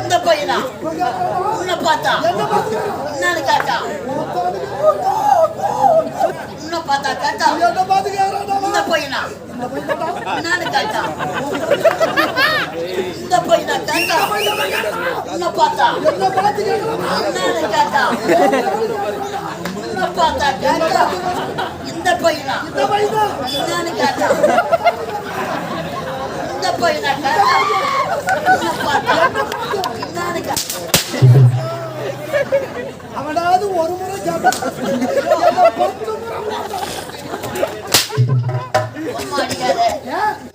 இந்த பையனா இவங்க வேணாமா? உன்னை பார்த்தா என்ன பார்த்துக்கிறா? என்னன்னு கேட்டா மாத்தாதீங்க. ஓட்டோ, ஓட்டோ. உன்னை பார்த்தா கேட்டா என்ன இந்த பையனா என்னன்னு கேட்டா இந்த பையனா கேட்டா உன்னை பார்த்தா என்ன என்னன்னு கேட்டா உன்னை பார்த்தா கேட்டா பையனா இந்த பையன். என்னன்னு கேட்டா இந்த என்னன்னு அவனாவது ஒரு முறை?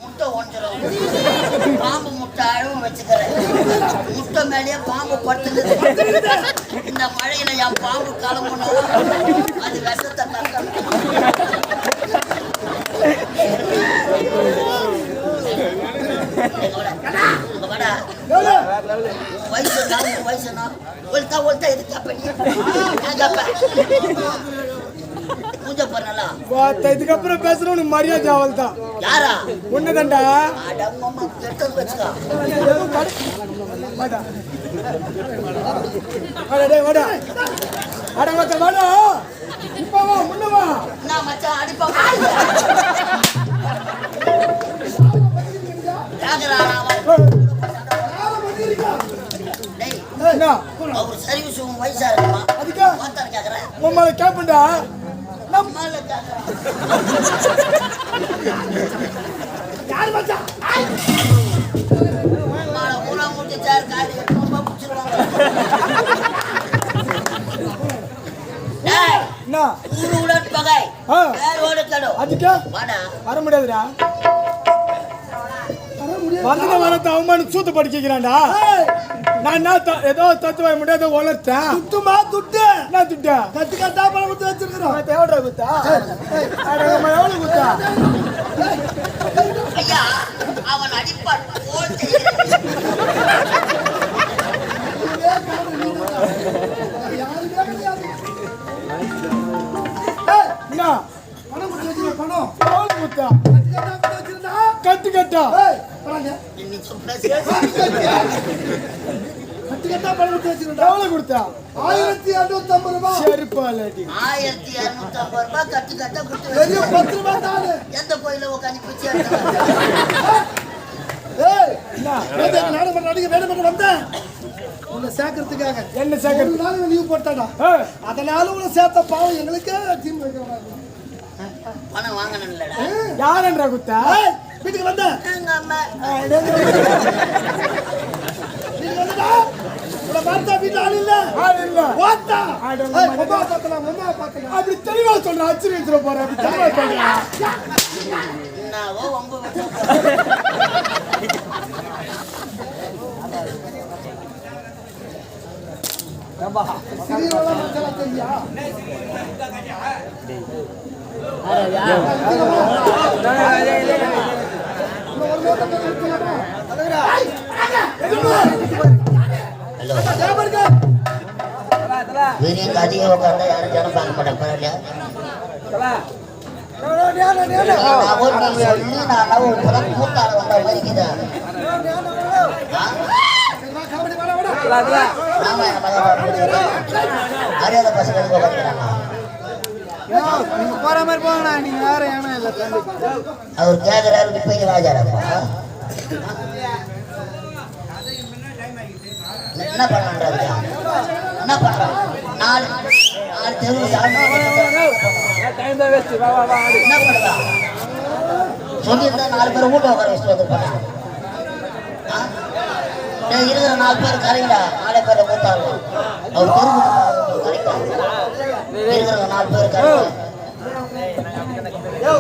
முட்டை ஒன்றுரும் பாம்பு முட்டை அழவும் வச்சுக்கிறேன். முட்டை மேலேயே பாம்பு படுத்துக்குது. இந்த மழையில என் பாம்பு கிளம்பணும் அது விஷத்தை வயசு நான் உன் வயசு நான் ஒழுத்தா பூஜை பண்ணலாம் வாத்த இதுக்கப்புறம் பேசுற உனக்கு மரியாதை அவள் தான் யாரா கெட்டது வச்சுக்கா. வாடா வாடா. வாடா வாடா. நான் மச்சான் அடிப்பாங்க அவர் சர்வீஸ் உன் வயசா இருக்குமா? அதுக்கா? கேக்குறேன் உம்மால கேப்பண்டா நம்மால கேக்குறேன் யார் மச்சான்? காடி ரொம்ப பிடிச்சிருவாங்க. டேய் என்ன? உடன் பகை. அதுக்கா வாடா. வர முடியாதுடா. வந்தத வரத்த அவமானம் சூத்து படிக்கிறான்டா நான் என்ன த- ஏதோ தத்துவ முடியாத வளர்த்தேன் துட்டுமா? துட்டு. என்ன திட்டா? கத்து கட்டா பணம் கொடுத்து வச்சிருக்கிறோம் எவ்வளோ குத்தா? அட நம்ம எவ்வளோ குத்தா அவன் அடிப்பான். என்ன? பணம் கொடுத்து வச்சிருக்க பணம். கட்டா கட்டு. கட்டா கட்டா பணம் கொடுத்து வச்சிருந்தா எவ்வளோ கொடுத்தா? ஆயிரத்தி ஐம்பது ரூபாய் செருப்பாலடி ஆயிரத்தி ஐம்பது ரூபாய் கட்டு கட்ட கொடுத்து பெரிய. பத்து ரூபாய் தானு. எந்த கோயில உட்காந்து பிச்சை ஏய் என்ன? நேத்து எங்க நாடகம் நடிகை வேலை பண்ண வந்தேன். உன்னை சேர்க்கறதுக்காக. என்ன நாள் லீவ் போட்டாடா அதனால உன்னை சேர்த்த பாவம் எங்களுக்கே டீம் பணம் வாங்கணும் இல்லடா யாரன்றா குத்தா? வீட்டுக்கு வந்த. எங்க அம்மா வீட்டுக்கு வந்தடா. உன்னை பார்த்தா வீட்டுல ஆள் இல்ல. ஆள் இல்ல. இல்ல. அம்மா பார்த்தலாம் அம்மா பார்த்தலாம் அப்படி தெளிவா சொல்ற ஆச்சரியத்துல போற அப்படி தெளிவா சொல்ற. என்னவோ வம்பு வீரியங்க அதிகம் உட்காந்தா யாரும் ஜனம் பார்க்க மாட்டேன் பரவாயில்லையா நான் ஒரு நாள் சொல்லி நான் ஒரு புறம் கூட்டாள வந்தா வரிக்குதா கபடி வாடா வாடா உட்காந்துக்கிறாங்க நீங்க போற மாதிரி போங்கண்ணா நீங்க வேற ஏனா இல்ல அவர் கேட்கிறாரு இப்ப ராஜாரப்பா என்ன பண்ணான்றாரு என்ன பண்றான் நாலு நாலு தெருவு என்ன சொல்லியிருந்தா நாலு பேர் வீட்டு உட்கார வச்சுட்டு வந்துருப்பாங்க இருக்கிற நாலு பேர் கரைங்கடா பேரை மூத்தாங்க அவர் தெருக்கு நாலு பேர் கரைங்க ஏதோ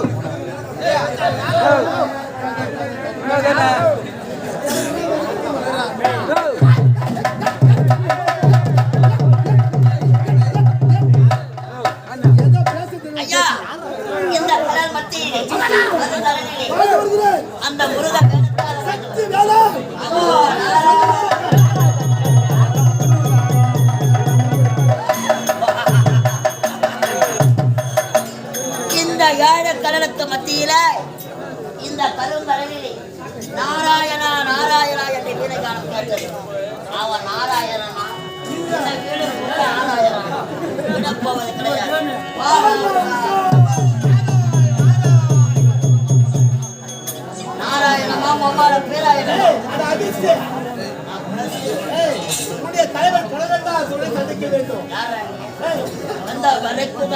உன்னுடைய தலைவர் சொல்லி சந்திக்க வேண்டும். வந்த வரைக்கும்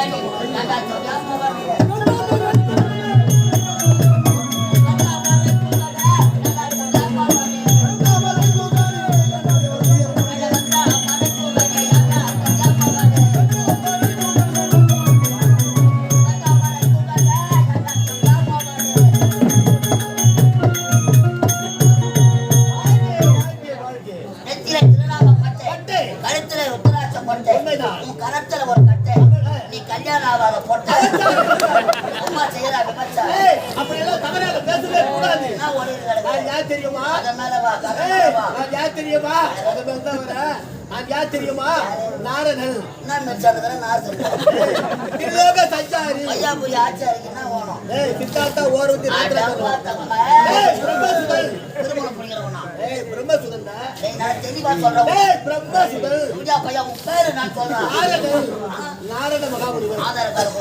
உன் கரத்துல ஒரு கட்டை. நீ கல்யாணம் ஆகாத பொட்டை. அம்மா செய்யற விபச்சாரம். ஏய், அப்படியெல்லாம் தவறாக பேசவே கூடாது நான் கிடக்கு? யார் தெரியுமா அதன் மேல வா. நான் யார் தெரியுமா அது தான் வரேன். நான் யார் தெரியுமா நாரதன் நான் சொல்றேன் திரிலோக சஞ்சாரி ஐயா போய் ஆச்சாரிக்கு என்ன வேணும் ஏய் சித்தார்த்தா ஆடவா நாரதன் தகவல. ஏய் பிரம்மசுதன் நான் தெளிவா சொல்றேன். ஏய் பிரம்மசுதன் பூஜா பையன் உன் பேரு நான் சொல்றேன். நாரதன் நாரத மகாமுனிவர் ஆதார் கார்டு.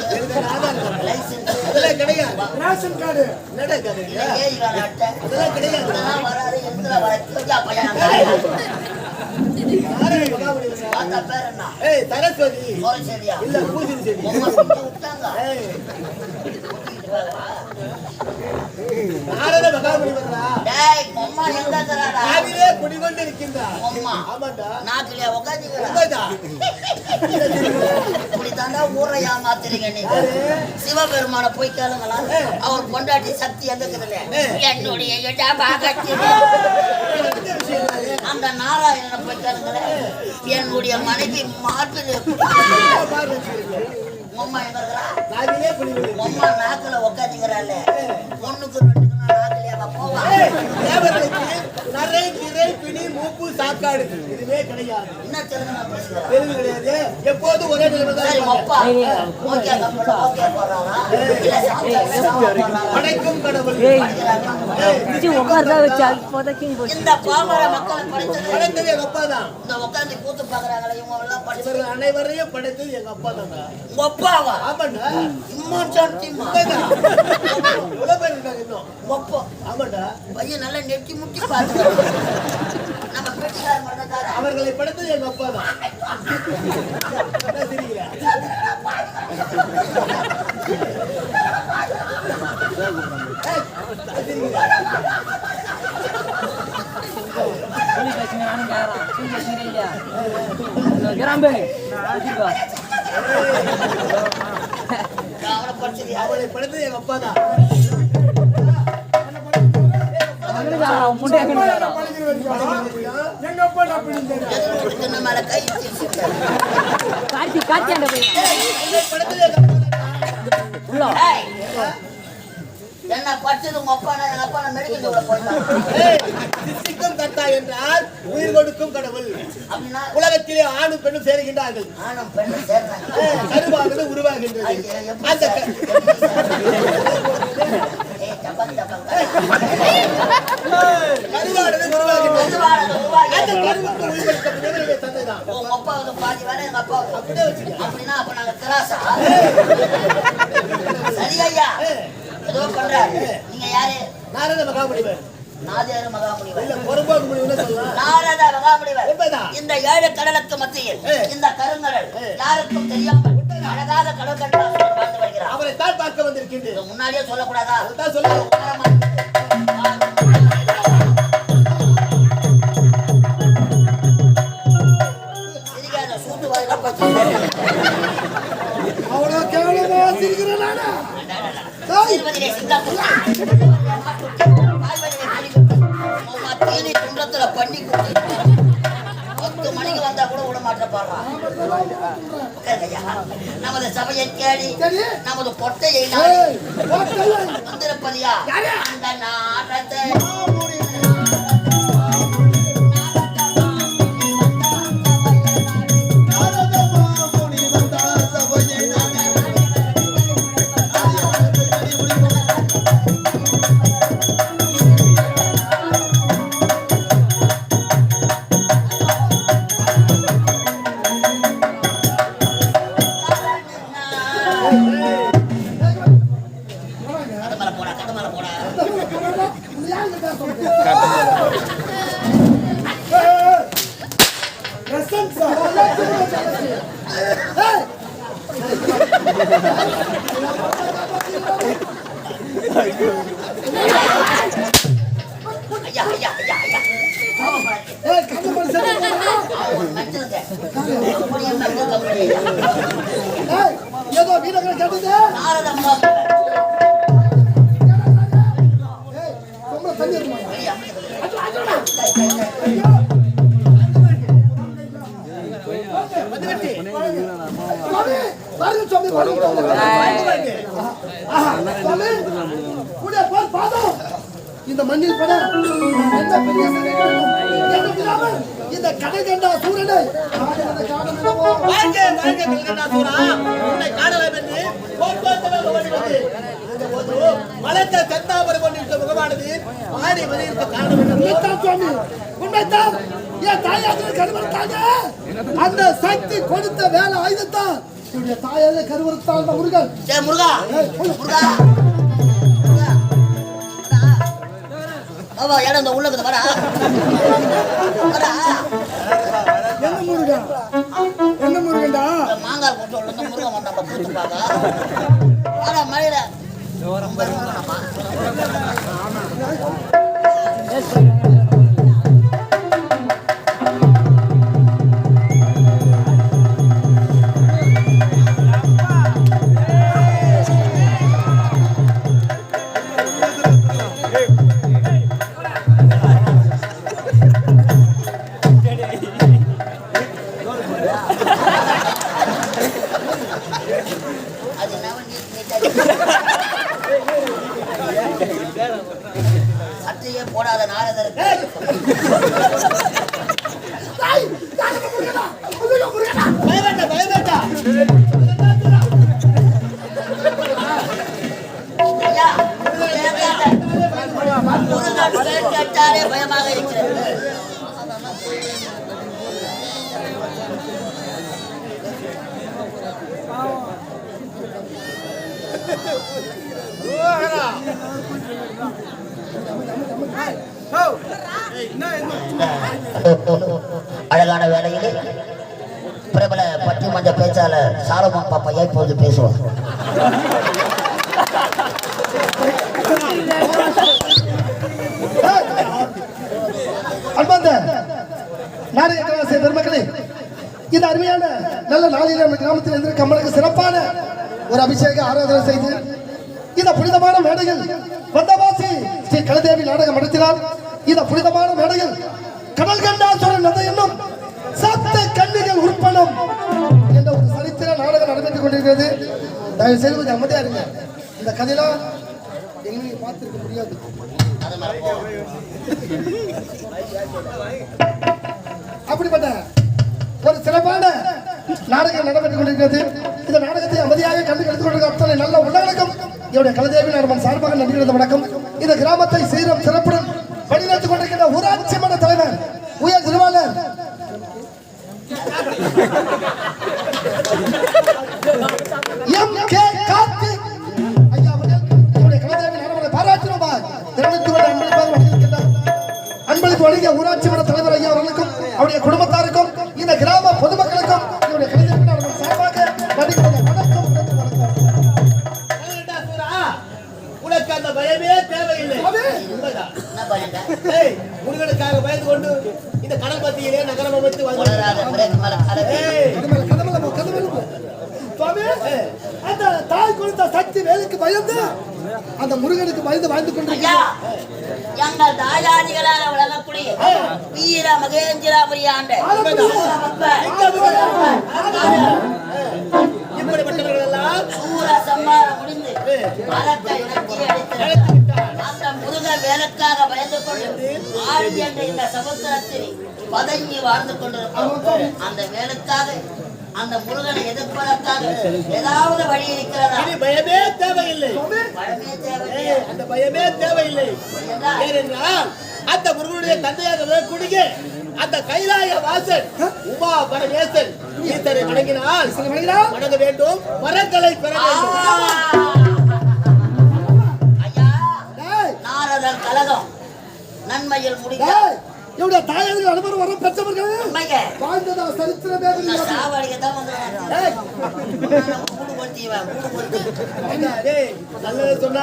லைசென்ஸ் அதெல்லாம் கிடையாது. ரேஷன் கார்டு அதெல்லாம் கிடையாது. வராது எதுல வர என்ன? ஏய் சரஸ்வதி. இல்ல விட்டாங்க. ஊரை ஏமாத்துறீங்க நீங்க? சிவபெருமான போய் கேளுங்களா. அவர் கொண்டாட்டி சக்தி எங்க இருக்குதுல்ல என்னுடைய. அந்த நாராயணனை போய் கேளுங்களேன் என்னுடைய மனைவி வச்சிருக்கு. உம்மா எங்க இருக்கிறா ஆவிலே குடிகொண்டு உம்மா நாக்குல உட்காந்துக்கிறாள் ஒண்ணுக்கு ரெண்டுக்கு மூப்பு சாக்காடு இதுவே கிடையாது என்ன தெலுங்கு கிடையாது எப்போது ஒரே படைக்கும் கடவுள் உட்கார்ந்தா இந்த பாமர மக்கள் படைத்தது எங்க அப்பா தான் உட்காந்து கூத்து பாக்குறாங்களே இவங்க எல்லாம் படிச்சது அனைவரையும் படைத்தது எங்க அப்பா தான் உங்க அப்பாவா ஆமாண்டா இம்மான் இருக்காங்க இன்னும் அப்பா. ஆமாண்டா பையன் நல்லா நெட்டி முட்டி பாத்துக்கிறாங்க நம்ம பெட்டிக்கார மட்டும் அவர்களை படைத்தது எங்க அப்பா தான். கிராம்பே அவனை படிச்சது அவளை படைத்தது எங்க அப்பா தான். கார்த்தி கார்த்தி அந்த அப்பா என்ன மெடிக்கல் கர்த்தா என்றால் உயிர் கொடுக்கும் கடவுள் அப்படின்னா உலகத்திலே ஆணும் பெண்ணும் சேருகின்றார்கள் ஆணும் பெண்ணும் சேர்றாங்க ஏய், கருவானது உருவாகின்றது. அந்த சரி ஐயா ஏதோ பண்றாரு நீங்க யாரு நாரத மகாமுனிவர் நாதியாரு மகாமுனிவர் இல்ல பொறுப்பாக முடிவுன்னு சொல்லலாம் நாரத மகாமுனிவர் உண்மைதான். இந்த ஏழு கடலுக்கு மத்தியில். இந்த கருங்கடல் யாருக்கும் தெரியாமல் அழகாக கடல் கட்டா வாழ்ந்து வருகிறார் அவரை தான் பார்க்க வந்திருக்கின்றேன். முன்னாடியே சொல்லக்கூடாதா? அதுதான் பச்சை. அவ்வளவு கேவலமா சிரிக்கிறேன் நானா சீர்வதிலே நமது சபையை தேடி. நமது பொட்டையை நாடி? வந்திருப்பதியா அந்த நாடத்தை ஏதோ வீரர்கள் கேட்டது இந்த மண்ணில் பட இந்த கடை சூரனை கொண்டிருக்க ஆடி வெளியிருக்க காரணம் என்ன? உண்மைத்தான் என் தாயாதிர கருவறுத்தாங்க. அந்த சக்தி கொடுத்த வேலை ஆயுதத்தான் என்னுடைய தாயாதிர கருவறுத்தான் அந்த முருகன். டேய் முருகா. முருகா. ஆமா இடம் இந்த உள்ள இருக்குது வரா வரா என்ன முருகன் என்ன முருகன்டா? மாங்காய் இந்த முருகன் வந்து மழையில ரொம்ப அழகான வேலையிலே பிரபல பட்டிமன்ற பேச்சாளர் சாலமன் பாப்பையா இப்போது பேசுவார். அன்பார்ந்த நாடக கலாசிய பெருமக்களே இந்த அருமையான நல்ல நாளில் நம்ம கிராமத்தில் இருந்து கமலுக்கு சிறப்பான ஒரு அபிஷேக ஆராதனை செய்து இந்த புனிதமான மேடையில் வந்தவாசி ஸ்ரீ கலதேவி நாடகம் நடத்தினார் இந்த புனிதமான மேடையில் கடல் கண்டாசுரன் என்னும் சத்த கண்ணிகள் உற்பணம் என்ற ஒரு சரித்திர நாடகம் நடைபெற்றுக் கொண்டிருக்கிறது. தயவு செய்து கொஞ்சம் அமைதியா இருங்க. இந்த கதையெல்லாம் எங்கேயும் பார்த்திருக்க முடியாது. அப்படிப்பட்ட ஒரு சிறப்பான நாடகம் நடைபெற்றுக் கொண்டிருக்கிறது. இந்த நாடகத்தை அமைதியாக கண்டு கழித்துக் கொண்டிருக்க நல்ல உள்ளடக்கம் என்னுடைய கலதேவி நடமன் சார்பாக நன்றி வணக்கம். இந்த கிராமத்தை சீரம் சிறப்பு இப்படிப்பட்டவர்கள் எல்லாம் சூர சம்மாரம் முடிந்து அந்த முருக வேலைக்காக பயந்து கொண்டு என்ற இந்த சமுத்திரத்தில் பதங்கி வாழ்ந்து கொண்டிருக்கிறோம் அந்த வேலுக்காக அந்த முருகனை எதிர்ப்பதற்காக ஏதாவது வழி இருக்கிறதா? பயமே தேவையில்லை. ஏய், அந்த பயமே தேவையில்லை. ஏனென்றால் அந்த முருகனுடைய தந்தையாக விளக்கூடிய அந்த கைலாய வாசன் உமா பரமேசன் ஈசனை வணங்கினால் வணங்க வேண்டும் வரங்களை பெற வேண்டும். ஐயா டேய், நாரதன் கலகம் நன்மையில் முடிந்தால் டேய், என்னுடைய தாயார்கள் அனுபவம் வர பெற்றவர்கள். வாழ்ந்ததா சரித்திரமே சொன்னா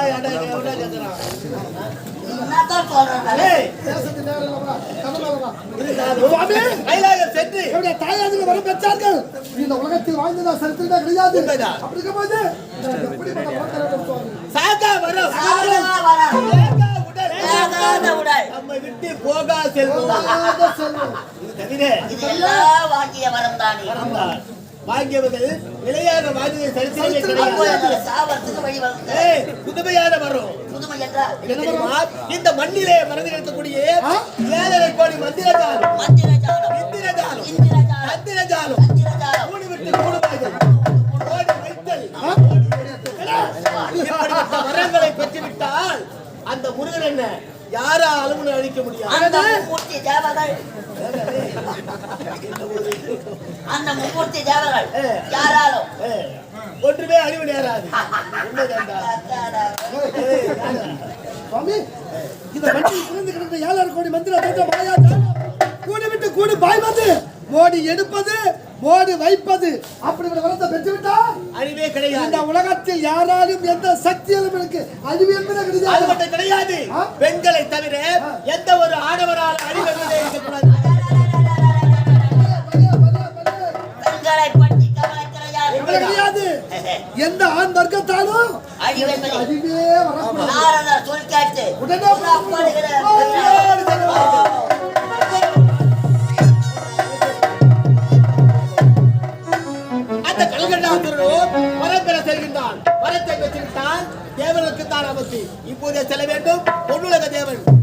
தாயார்கள் வர பெற்றார்கள். இந்த உலகத்தில் வாழ்ந்ததா சரித்திரமே கிடையாது. அப்படி இருக்கும்போது நம்மை விட்டு போகா செல்வம். தவிர எல்லாம் வாங்கிய வரம் தானே வரம்தான். வாங்கியவர்கள் நிலையாக வாங்கிய சரித்திரமே கிடையாது. புதுமையான தெரியுமா? இந்த மண்ணிலே மறந்து இருக்கக்கூடிய? ஏழரை கோடி மந்திரஜாலம். இந்திரஜாலம். மந்திரஜாலம் கூடி விட்டு ஓடி வைத்தல். வரங்களை பெற்றுவிட்டால் அந்த முருகன் என்ன? யாராலும் அழிக்க முடியாது அந்த மும்மூர்த்தி தேவர்கள். அந்த மும்மூர்த்தி தேவர்கள் யாராலும். ஒன்றுமே அழிவு நேராது? சுவாமி இந்த மண்ணில் பிறந்து கிடந்த ஏழரை கோடி மந்திர. கூடி விட்டு கூடி பாய்வது மோடி எடுப்பது மோடி வைப்பது அப்படி ஒரு வரத்தை பெற்றுவிட்டால் அழிவே இந்த கிடையாது உலகத்தில் யாராலும் எந்த சக்தியும் எனக்கு அழிவு என்பதே அது கிடையாது மட்டும் கிடையாது? பெண்களை தவிர எந்த ஒரு ஆடவரால் அழிவு என்பதே இருக்கக்கூடாது பெண்களை பற்றி கவலை கிடையாது எந்த ஆண் வர்க்கத்தாலும் அழிவு வரக்கூடாது. உடனே செல்கின்றான் அவசி இப்போதே செல்ல வேண்டும். பொன்னுலக தேவன்.